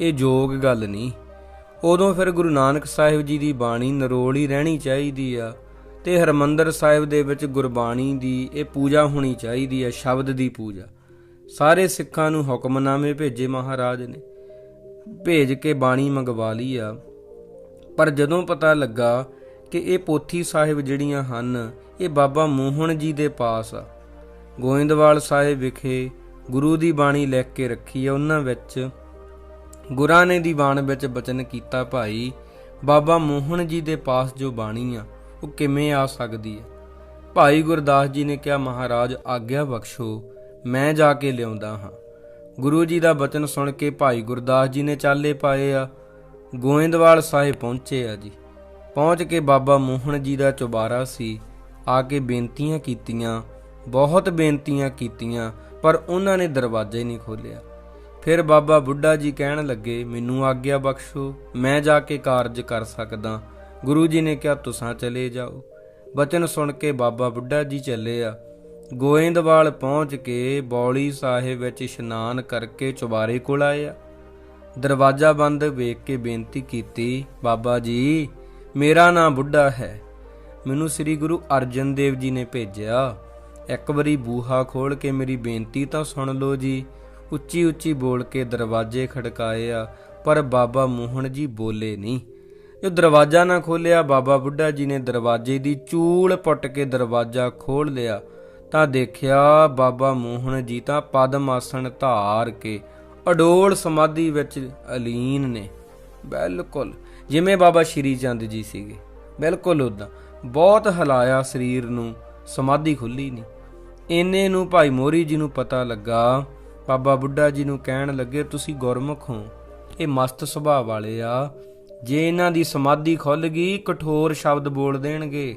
ਇਹ ਜੋਗ ਗੱਲ ਨਹੀਂ। ਉਦੋਂ ਫਿਰ ਗੁਰੂ ਨਾਨਕ ਸਾਹਿਬ ਜੀ ਦੀ ਬਾਣੀ ਨਰੋਲ ਹੀ ਰਹਿਣੀ ਚਾਹੀਦੀ ਆ ਤੇ ਹਰਮੰਦਰ ਸਾਹਿਬ ਦੇ ਵਿੱਚ ਗੁਰਬਾਣੀ ਦੀ ਇਹ ਪੂਜਾ ਹੋਣੀ ਚਾਹੀਦੀ ਆ, ਸ਼ਬਦ ਦੀ ਪੂਜਾ। ਸਾਰੇ ਸਿੱਖਾਂ ਨੂੰ ਹੁਕਮਨਾਮੇ ਭੇਜੇ ਮਹਾਰਾਜ ਨੇ। ਭੇਜ ਕੇ ਬਾਣੀ ਮੰਗਵਾ ਲਈ ਆ। ਪਰ ਜਦੋਂ ਪਤਾ ਲੱਗਾ ਕਿ ਇਹ ਪੋਥੀ ਸਾਹਿਬ ਜਿਹੜੀਆਂ ਹਨ, ਇਹ ਬਾਬਾ ਮੋਹਨ ਜੀ ਦੇ ਪਾਸ ਆ। ਗੋਇੰਦਵਾਲ ਸਾਹਿਬ ਵਿਖੇ ਗੁਰੂ ਦੀ ਬਾਣੀ ਲਿਖ ਕੇ ਰੱਖੀ ਹੈ, ਉਹਨਾਂ ਵਿੱਚ ਗੁਰਾਂ ਨੇ ਦੀਵਾਨ ਵਿੱਚ ਬਚਨ ਕੀਤਾ, ਭਾਈ, ਬਾਬਾ ਮੋਹਨ ਜੀ ਦੇ ਪਾਸ ਜੋ ਬਾਣੀ ਆ, ਉਹ ਕਿਵੇਂ ਆ ਸਕਦੀ ਹੈ? ਭਾਈ ਗੁਰਦਾਸ ਜੀ ਨੇ ਕਿਹਾ, ਮਹਾਰਾਜ, ਆਗਿਆ ਬਖਸ਼ੋ, ਮੈਂ ਜਾ ਕੇ ਲਿਆਉਂਦਾ ਹਾਂ। ਗੁਰੂ ਜੀ ਦਾ ਬਚਨ ਸੁਣ ਕੇ ਭਾਈ ਗੁਰਦਾਸ ਜੀ ਨੇ ਚਾਲੇ ਪਾਏ ਆ, ਗੋਇੰਦਵਾਲ ਸਾਹਿਬ ਪਹੁੰਚੇ ਆ ਜੀ। ਪਹੁੰਚ ਕੇ ਬਾਬਾ ਮੋਹਨ ਜੀ ਦਾ ਚੁਬਾਰਾ ਸੀ, ਆ ਕੇ ਬੇਨਤੀਆਂ ਕੀਤੀਆਂ, ਬਹੁਤ ਬੇਨਤੀਆਂ ਕੀਤੀਆਂ ਪਰ ਉਹਨਾਂ ਨੇ ਦਰਵਾਜ਼ਾ ਹੀ ਨਹੀਂ ਖੋਲਿਆ ਫਿਰ ਬਾਬਾ ਬੁੱਢਾ ਜੀ ਕਹਿਣ ਲੱਗੇ, ਮੈਨੂੰ ਆਗਿਆ ਬਖਸ਼ੋ, ਮੈਂ ਜਾ ਕੇ ਕਾਰਜ ਕਰ ਸਕਦਾ। ਗੁਰੂ ਜੀ ਨੇ ਕਿਹਾ, ਤੁਸੀਂ ਚਲੇ ਜਾਓ। ਬਚਨ ਸੁਣ ਕੇ ਬਾਬਾ ਬੁੱਢਾ ਜੀ ਚੱਲੇ ਆ। ਗੋਇੰਦਵਾਲ ਪਹੁੰਚ ਕੇ ਬੌਲੀ ਸਾਹਿਬ ਵਿੱਚ ਇਸ਼ਨਾਨ ਕਰਕੇ ਚੁਬਾਰੇ ਕੋਲ ਆਏ ਆ ਦਰਵਾਜ਼ਾ ਬੰਦ ਵੇਖ ਕੇ ਬੇਨਤੀ ਕੀਤੀ, ਬਾਬਾ ਜੀ, ਮੇਰਾ ਨਾਂ ਬੁੱਢਾ ਹੈ। ਮੈਨੂੰ ਸ੍ਰੀ ਗੁਰੂ ਅਰਜਨ ਦੇਵ ਜੀ ਨੇ ਭੇਜਿਆ। ਇੱਕ ਵਾਰੀ ਬੂਹਾ ਖੋਲ ਕੇ ਮੇਰੀ ਬੇਨਤੀ ਤਾਂ ਸੁਣ ਲਓ ਜੀ। ਉੱਚੀ ਉੱਚੀ ਬੋਲ ਕੇ ਦਰਵਾਜ਼ੇ ਖੜਕਾਏ ਆ, ਪਰ ਬਾਬਾ ਮੋਹਨ ਜੀ ਬੋਲੇ ਨਹੀਂ। ਜੋ ਦਰਵਾਜ਼ਾ ਨਾ ਖੋਲਿਆ ਬਾਬਾ ਬੁੱਢਾ ਜੀ ਨੇ ਦਰਵਾਜ਼ੇ ਦੀ ਚੂਲ ਪੁੱਟ ਕੇ ਦਰਵਾਜ਼ਾ ਖੋਲ ਲਿਆ, ਤਾਂ ਦੇਖਿਆ ਬਾਬਾ ਮੋਹਨ ਜੀ ਤਾਂ ਪਦਮ ਆਸਣ ਧਾਰ ਕੇ ਅਡੋਲ ਸਮਾਧੀ ਵਿੱਚ ਅਲੀਨ ਨੇ। ਬਿਲਕੁਲ, ਜਿਵੇਂ ਬਾਬਾ ਸ਼੍ਰੀ ਚੰਦ ਜੀ ਸੀਗੇ। ਬਿਲਕੁਲ ਉਦਾਂ ਬਹੁਤ ਹਲਾਇਆ ਸਰੀਰ ਨੂੰ, ਸਮਾਧੀ ਖੁੱਲੀ ਨਹੀਂ। ਇੰਨੇ ਨੂੰ ਭਾਈ ਮੋਰੀ ਜੀ ਨੂੰ ਪਤਾ ਲੱਗਾ, ਬਾਬਾ ਬੁੱਢਾ ਜੀ ਨੂੰ ਕਹਿਣ ਲੱਗੇ, ਤੁਸੀਂ ਗੁਰਮੁਖ ਹੋ। ਇਹ ਮਸਤ ਸੁਭਾਅ ਵਾਲੇ ਆ। ਜੇ ਇਹਨਾਂ ਦੀ ਸਮਾਧੀ ਖੁੱਲ ਗਈ, ਕਠੋਰ ਸ਼ਬਦ ਬੋਲ ਦੇਣਗੇ,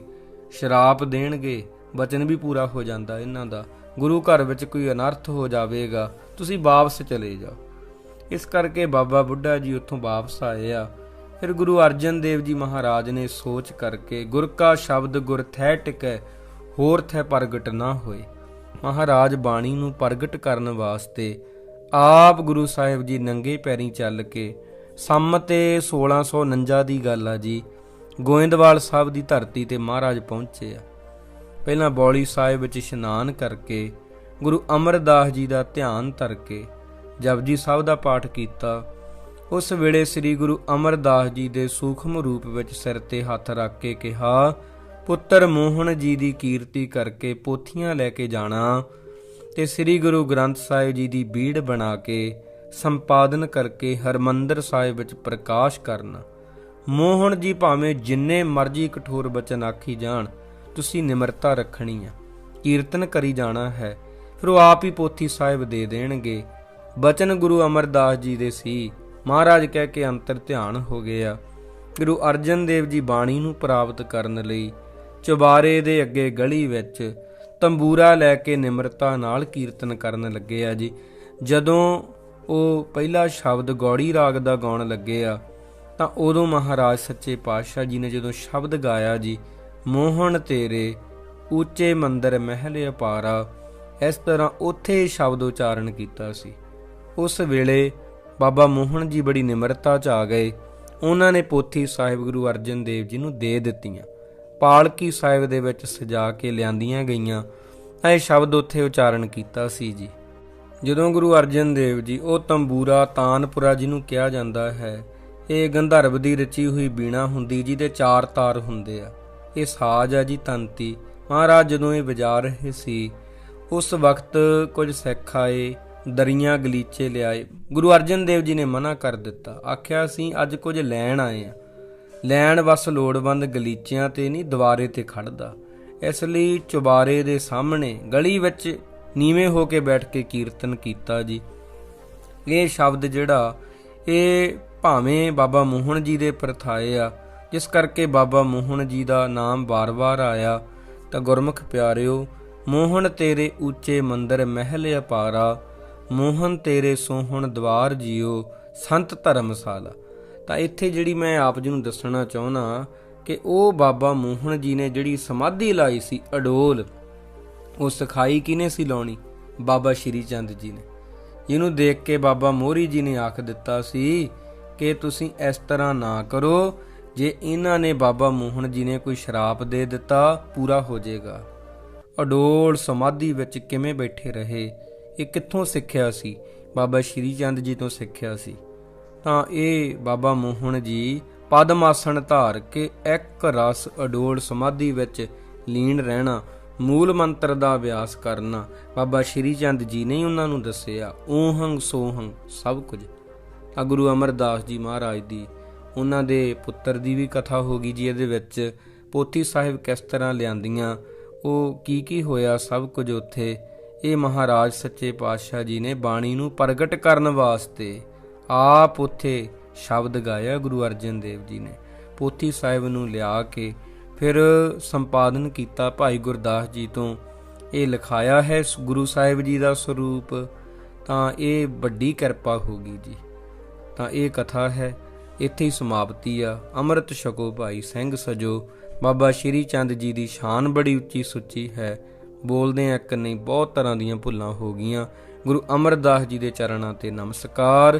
ਸ਼ਰਾਪ ਦੇਣਗੇ, ਬਚਨ ਵੀ ਪੂਰਾ ਹੋ ਜਾਂਦਾ ਇਹਨਾਂ ਦਾ। ਗੁਰੂ ਘਰ ਵਿੱਚ ਕੋਈ ਅਨਰਥ ਹੋ ਜਾਵੇਗਾ, ਤੁਸੀਂ ਵਾਪਸ ਚਲੇ ਜਾਓ। ਇਸ ਕਰਕੇ ਬਾਬਾ ਬੁੱਢਾ ਜੀ ਉੱਥੋਂ ਵਾਪਸ ਆਏ ਆ। ਫਿਰ ਗੁਰੂ ਅਰਜਨ ਦੇਵ ਜੀ ਮਹਾਰਾਜ ਨੇ ਸੋਚ ਕਰਕੇ, ਗੁਰ ਕਾ ਸ਼ਬਦ ਗੁਰ ਥੈ ਟਿਕੈ, ਹੋਰ ਥੈ ਪ੍ਰਗਟ ਨਾ ਹੋਏ। ਮਹਾਰਾਜ ਬਾਣੀ ਨੂੰ ਪ੍ਰਗਟ ਕਰਨ ਵਾਸਤੇ ਆਪ ਗੁਰੂ ਸਾਹਿਬ ਜੀ ਨੰਗੇ ਪੈਰੀਂ ਚੱਲ ਕੇ ਸੰਮਤੇ 1649 ਦੀ ਗੱਲ ਆ ਜੀ, ਗੋਇੰਦਵਾਲ ਸਾਹਿਬ ਦੀ ਧਰਤੀ ਤੇ ਮਹਾਰਾਜ ਪਹੁੰਚੇ ਆ। ਪਹਿਲਾਂ ਬੌਲੀ ਸਾਹਿਬ ਵਿੱਚ ਇਸ਼ਨਾਨ ਕਰਕੇ ਗੁਰੂ ਅਮਰਦਾਸ ਜੀ ਦਾ ਧਿਆਨ ਧਰ ਕੇ ਜਪਜੀ ਸਾਹਿਬ ਦਾ ਪਾਠ ਕੀਤਾ। ਉਸ ਵੇਲੇ ਸ੍ਰੀ ਗੁਰੂ ਅਮਰਦਾਸ ਜੀ ਦੇ ਸੂਖਮ ਰੂਪ ਵਿੱਚ ਸਿਰ ਤੇ ਹੱਥ ਰੱਖ ਕੇ ਕਿਹਾ ਪੁੱਤਰ ਮੋਹਨ ਜੀ ਦੀ ਕੀਰਤੀ ਕਰਕੇ ਪੋਥੀਆਂ ਲੈ ਕੇ ਜਾਣਾ ਤੇ ਸ੍ਰੀ ਗੁਰੂ ਗ੍ਰੰਥ ਸਾਹਿਬ ਜੀ ਦੀ ਬੀੜ ਬਣਾ ਕੇ ਸੰਪਾਦਨ ਕਰਕੇ ਹਰਮੰਦਰ ਸਾਹਿਬ ਵਿੱਚ ਪ੍ਰਕਾਸ਼ ਕਰਨਾ। ਮੋਹਨ ਜੀ ਭਾਵੇਂ ਜਿੰਨੇ ਮਰਜ਼ੀ ਕਠੋਰ ਬਚਨ ਆਖੀ ਜਾਣ, ਤੁਸੀਂ ਨਿਮਰਤਾ ਰੱਖਣੀ ਆ। ਕੀਰਤਨ ਕਰੀ ਜਾਣਾ ਹੈ, ਫਿਰ ਉਹ ਆਪ ਹੀ ਪੋਥੀ ਸਾਹਿਬ ਦੇ ਦੇਣਗੇ। ਬਚਨ ਗੁਰੂ ਅਮਰਦਾਸ ਜੀ ਦੇ ਸੀ, ਮਹਾਰਾਜ ਕਹਿ ਕੇ ਅੰਤਰ ਧਿਆਨ ਹੋ ਗਿਆ। ਗੁਰੂ ਅਰਜਨ ਦੇਵ ਜੀ ਬਾਣੀ ਨੂੰ ਪ੍ਰਾਪਤ ਕਰਨ ਲਈ ਚੁਬਾਰੇ ਦੇ ਅੱਗੇ ਗਲੀ ਵਿੱਚ ਤੰਬੂਰਾ ਲੈ ਕੇ ਨਿਮਰਤਾ ਨਾਲ ਕੀਰਤਨ ਕਰਨ ਲੱਗੇ ਆ ਜੀ। ਜਦੋਂ ਉਹ ਪਹਿਲਾ ਸ਼ਬਦ ਗੌੜੀ ਰਾਗ ਦਾ ਗਾਉਣ ਲੱਗੇ ਆ, ਤਾਂ ਉਦੋਂ ਮਹਾਰਾਜ ਸੱਚੇ ਪਾਤਸ਼ਾਹ ਜੀ ਨੇ ਜਦੋਂ ਸ਼ਬਦ ਗਾਇਆ ਜੀ, ਮੋਹਣ ਤੇਰੇ, ਉੱਚੇ ਮੰਦਰ ਮਹਿਲ ਅਪਾਰਾ, ਇਸ ਤਰ੍ਹਾਂ ਉੱਥੇ ਸ਼ਬਦ ਉਚਾਰਨ ਕੀਤਾ ਸੀ। ਉਸ ਵੇਲੇ ਬਾਬਾ ਮੋਹਨ ਜੀ ਬੜੀ ਨਿਮਰਤਾ ਚ ਆ ਗਏ। ਉਹਨਾਂ ਨੇ ਪੋਥੀ ਸਾਹਿਬ ਗੁਰੂ ਅਰਜਨ ਦੇਵ ਜੀ ਨੂੰ ਦੇ ਦਿੱਤੀਆਂ। ਪਾਲਕੀ ਸਾਹਿਬ ਦੇ ਵਿੱਚ ਸਜਾ ਕੇ ਲਿਆਂਦੀਆਂ ਗਈਆਂ। ਇਹ ਸ਼ਬਦ ਉੱਥੇ ਉਚਾਰਨ ਕੀਤਾ ਸੀ ਜੀ। ਜਦੋਂ ਗੁਰੂ ਅਰਜਨ ਦੇਵ ਜੀ ਉਹ ਤੰਬੂਰਾ ਤਾਨਪੁਰਾ ਜਿਹਨੂੰ ਕਿਹਾ ਜਾਂਦਾ ਹੈ, ਇਹ ਗੰਧਰਵ ਦੀ ਰਚੀ ਹੋਈ ਬੀਣਾ ਹੁੰਦੀ ਜਿਹਦੇ ਚਾਰ ਤਾਰ ਹੁੰਦੇ ਆ। ਇਹ ਸਾਜ਼ ਆ ਜੀ ਤੰਤੀ। ਮਹਾਰਾਜ ਜਦੋਂ ਇਹ ਵਜਾ ਰਹੇ ਸੀ, ਉਸ ਵਕਤ ਕੁਝ ਸਿੱਖ ਆਏ, ਦਰੀਆਂ ਗਲੀਚੇ ਲਿਆਏ। ਗੁਰੂ ਅਰਜਨ ਦੇਵ ਜੀ ਨੇ ਮਨਾ ਕਰ ਦਿੱਤਾ। ਆਖਿਆ ਸੀ ਅੱਜ ਕੁਝ ਲੈਣ ਆਏ ਆ। ਲੈਣ ਵਸ ਲੋੜਵੰਦ ਗਲੀਚਿਆਂ ਤੇ ਨਹੀਂ ਦੁਆਰੇ ਤੇ ਖੜਦਾ। ਇਸ ਲਈ ਚੁਬਾਰੇ ਦੇ ਸਾਹਮਣੇ ਗਲੀ ਵਿੱਚ ਨੀਵੇਂ ਹੋ ਕੇ ਬੈਠ ਕੇ ਕੀਰਤਨ ਕੀਤਾ ਜੀ। ਇਹ ਸ਼ਬਦ ਜਿਹੜਾ, ਇਹ ਭਾਵੇਂ ਬਾਬਾ ਮੋਹਨ ਜੀ ਦੇ ਪ੍ਰਥਾਏ ਆ, ਜਿਸ ਕਰਕੇ ਬਾਬਾ ਮੋਹਨ ਜੀ ਦਾ ਨਾਮ ਵਾਰ-ਵਾਰ ਆਇਆ, ਤਾਂ ਗੁਰਮੁਖ ਪਿਆਰਿਓ, ਮੋਹਨ ਤੇਰੇ ਉੱਚੇ ਮੰਦਰ ਮਹਿਲ ਅਪਾਰਾ, ਮੋਹਨ ਤੇਰੇ ਸੋਹਣ ਦਵਾਰ ਜੀਓ, ਸੰਤ ਧਰਮਸ਼ਾਲਾ। ਤਾਂ ਇੱਥੇ ਜਿਹੜੀ ਮੈਂ ਆਪ ਜੀ ਨੂੰ ਦੱਸਣਾ ਚਾਹੁੰਦਾ ਕਿ ਉਹ ਬਾਬਾ ਮੋਹਨ ਜੀ ਨੇ ਜਿਹੜੀ ਸਮਾਧੀ ਲਾਈ ਸੀ ਅਡੋਲ, ਉਹ ਸਿਖਾਈ ਕਿਨੇ ਸੀ ਲਾਉਣੀ? ਬਾਬਾ ਸ਼੍ਰੀ ਚੰਦ ਜੀ ਨੇ। ਜਿਹਨੂੰ ਦੇਖ ਕੇ ਬਾਬਾ ਮੋਹਰੀ ਜੀ ਨੇ ਆਖ ਦਿੱਤਾ ਸੀ ਕਿ ਤੁਸੀਂ ਇਸ ਤਰ੍ਹਾਂ ਨਾ ਕਰੋ, ਜੇ ਇਹਨਾਂ ਨੇ ਬਾਬਾ ਮੋਹਨ ਜੀ ਨੇ ਕੋਈ ਸ਼ਰਾਪ ਦੇ ਦਿੱਤਾ, ਪੂਰਾ ਹੋ ਜਾਏਗਾ। ਅਡੋਲ ਸਮਾਧੀ ਵਿੱਚ ਕਿਵੇਂ ਬੈਠੇ ਰਹੇ? ਇਹ ਕਿੱਥੋਂ ਸਿੱਖਿਆ ਸੀ? ਬਾਬਾ ਸ਼੍ਰੀ ਚੰਦ ਜੀ ਤੋਂ ਸਿੱਖਿਆ ਸੀ। ਤਾਂ ਇਹ ਬਾਬਾ ਮੋਹਨ ਜੀ ਪਦਮ ਆਸਣ ਧਾਰ ਕੇ ਇੱਕ ਰਸ ਅਡੋਲ ਸਮਾਧੀ ਵਿੱਚ ਲੀਨ ਰਹਿਣਾ, ਮੂਲ ਮੰਤਰ ਦਾ ਅਭਿਆਸ ਕਰਨਾ। ਬਾਬਾ ਸ਼੍ਰੀ ਚੰਦ ਜੀ ਨੇ ਉਹਨਾਂ ਨੂੰ ਦੱਸਿਆ ਓਹੰਗ ਸੋਹੰਗ ਸਭ ਕੁਝ। ਤਾਂ ਗੁਰੂ ਅਮਰਦਾਸ ਜੀ ਮਹਾਰਾਜ ਦੀ, ਉਹਨਾਂ ਦੇ ਪੁੱਤਰ ਦੀ ਵੀ ਕਥਾ ਹੋ ਗਈ ਜੀ ਇਹਦੇ ਵਿੱਚ, ਪੋਥੀ ਸਾਹਿਬ ਕਿਸ ਤਰ੍ਹਾਂ ਲਿਆਂਦੀਆਂ, ਉਹ ਕੀ ਕੀ ਹੋਇਆ ਸਭ ਕੁਝ ਉੱਥੇ। ਇਹ ਮਹਾਰਾਜ ਸੱਚੇ ਪਾਤਸ਼ਾਹ ਜੀ ਨੇ ਬਾਣੀ ਨੂੰ ਪ੍ਰਗਟ ਕਰਨ ਵਾਸਤੇ ਆਪ ਉੱਥੇ ਸ਼ਬਦ ਗਾਇਆ ਗੁਰੂ ਅਰਜਨ ਦੇਵ ਜੀ ਨੇ। ਪੋਥੀ ਸਾਹਿਬ ਨੂੰ ਲਿਆ ਕੇ ਫਿਰ ਸੰਪਾਦਨ ਕੀਤਾ ਭਾਈ ਗੁਰਦਾਸ ਜੀ ਤੋਂ। ਇਹ ਲਿਖਾਇਆ ਹੈ ਗੁਰੂ ਸਾਹਿਬ ਜੀ ਦਾ ਸਰੂਪ। ਤਾਂ ਇਹ ਵੱਡੀ ਕਿਰਪਾ ਹੋਗੀ ਜੀ। ਤਾਂ ਇਹ ਕਥਾ ਹੈ, ਇੱਥੇ ਹੀ ਸਮਾਪਤੀ ਆ। ਅੰਮ੍ਰਿਤ ਛਕੋ ਭਾਈ ਸਿੰਘ ਸਜੋ। ਬਾਬਾ ਸ਼੍ਰੀ ਚੰਦ ਜੀ ਦੀ ਸ਼ਾਨ ਬੜੀ ਉੱਚੀ ਸੁੱਚੀ ਹੈ। ਬੋਲਦੇ ਆ ਇੱਕ ਨਹੀਂ, ਬਹੁਤ ਤਰ੍ਹਾਂ ਦੀਆਂ ਭੁੱਲਾਂ ਹੋ ਗਈਆਂ। ਗੁਰੂ ਅਮਰਦਾਸ ਜੀ ਦੇ ਚਰਨਾਂ ਤੇ ਨਮਸਕਾਰ।